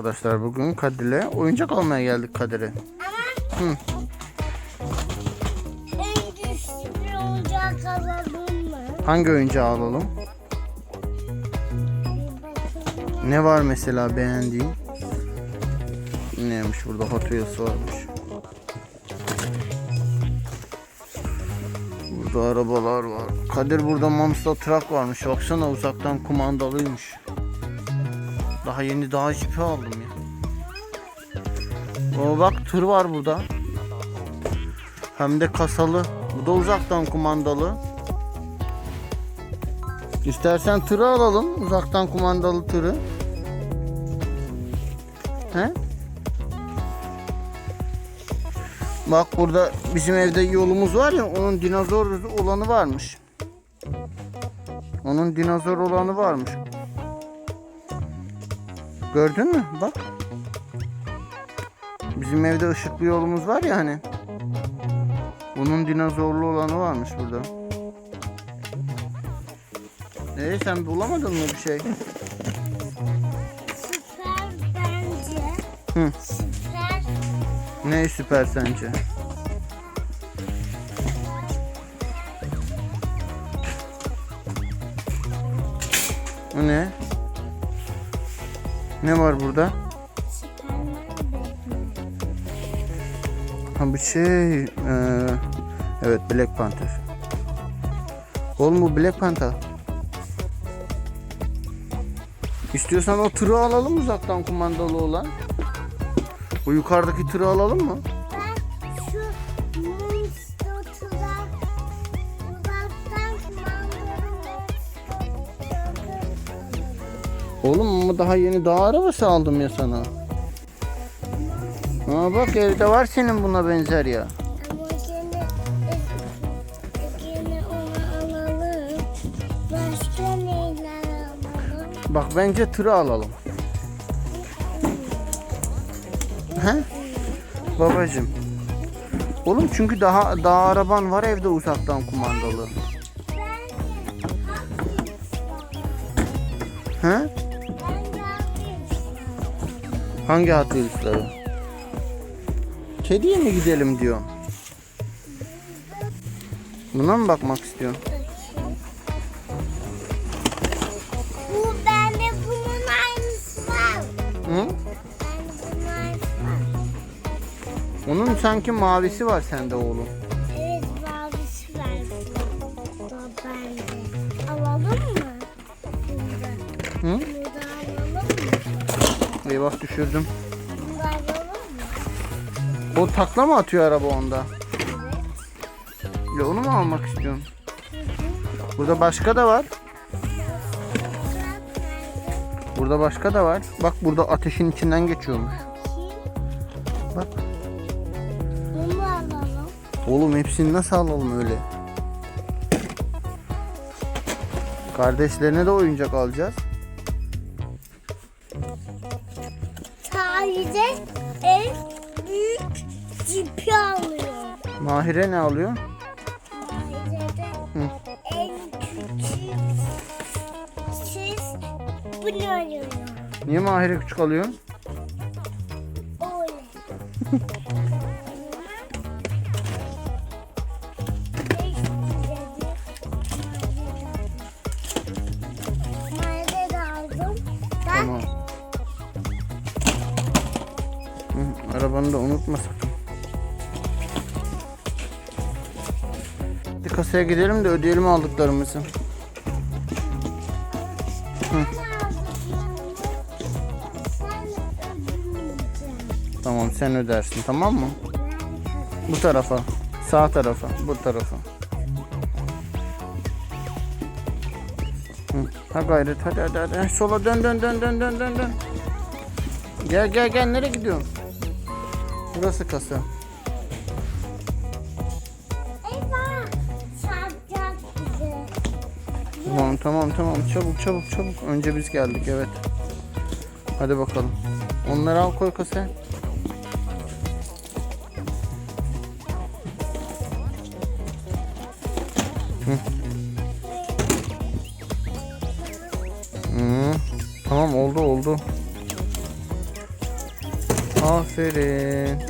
Arkadaşlar bugün Kadir'le oyuncak almaya geldik Kadir'e. Hı. En güçlü oyuncak alalım mı? Hangi oyuncağı alalım? Ne var mesela beğendiğin? Neymiş burada Hot Wheels varmış. Burada arabalar var. Kadir burada Monster Truck varmış. Baksana uzaktan kumandalıymış. Daha yeni daha jipi aldım ya. O bak tır var burada. Hem de kasalı. Bu da uzaktan kumandalı. İstersen tırı alalım. Uzaktan kumandalı tırı. He? Bak burada bizim evde yolumuz var ya onun dinozor olanı varmış. Onun dinozor olanı varmış. Gördün mü? Bak. Bizim evde ışıklı yolumuz var ya hani. Bunun dinozorlu olanı varmış burada. Ee sen bulamadın mı bir şey? Süper bence. Hı. Süper. Ne süper sence? Bu ne? Ne var burada? Ha bir şey. eee, evet Black Panther. Oğlum bu Black Panther. İstiyorsan o tırı alalım uzaktan kumandalı olan. Bu yukarıdaki tırı alalım mı? Oğlum ama daha yeni dağ arabası aldım ya sana. Ha bak evde var senin buna benzer ya. Ama gene, gene onu alalım. Başka neyler alalım? Bak bence tırı alalım. He? Babacım. Oğlum çünkü daha daha araban var evde uzaktan kumandalı. He? Hangi Hot Wheels'ları? Kediye mi gidelim diyor. Buna mı bakmak istiyorsun? Bu bende bunun aynısı var. Hı? Bunun sanki mavisi var sende oğlum. Eyvah düşürdüm. O takla mı atıyor araba onda? Evet. Ya onu mu almak istiyorsun? Burada başka da var. Burada başka da var. Bak burada ateşin içinden geçiyormuş. Bak. Bunu alalım. Oğlum hepsini nasıl alalım öyle? Kardeşlerine de oyuncak alacağız. Sadece en büyük cipi alıyor. Mahire ne alıyor? Hı. en küçük siz bunu alıyor. Niye Mahire küçük alıyor? Öyle. Nerede de aldım? Ben Tamam. Arabanı da unutma sakın. Hadi kasaya gidelim de ödeyelim aldıklarımızı. Tamam sen ödersin tamam mı? Bu tarafa. Sağ tarafa. Bu tarafa. Ha gayret hadi hadi hadi. Sola dön dön dön dön dön dön. Gel gel gel nereye gidiyorsun? Burası kasa. Eyvah! Çarpacak bizi. Tamam tamam tamam çabuk çabuk çabuk. Önce biz geldik evet. Hadi bakalım. Onları al koy kasaya. Hı. Hı. Tamam oldu oldu. Aferin.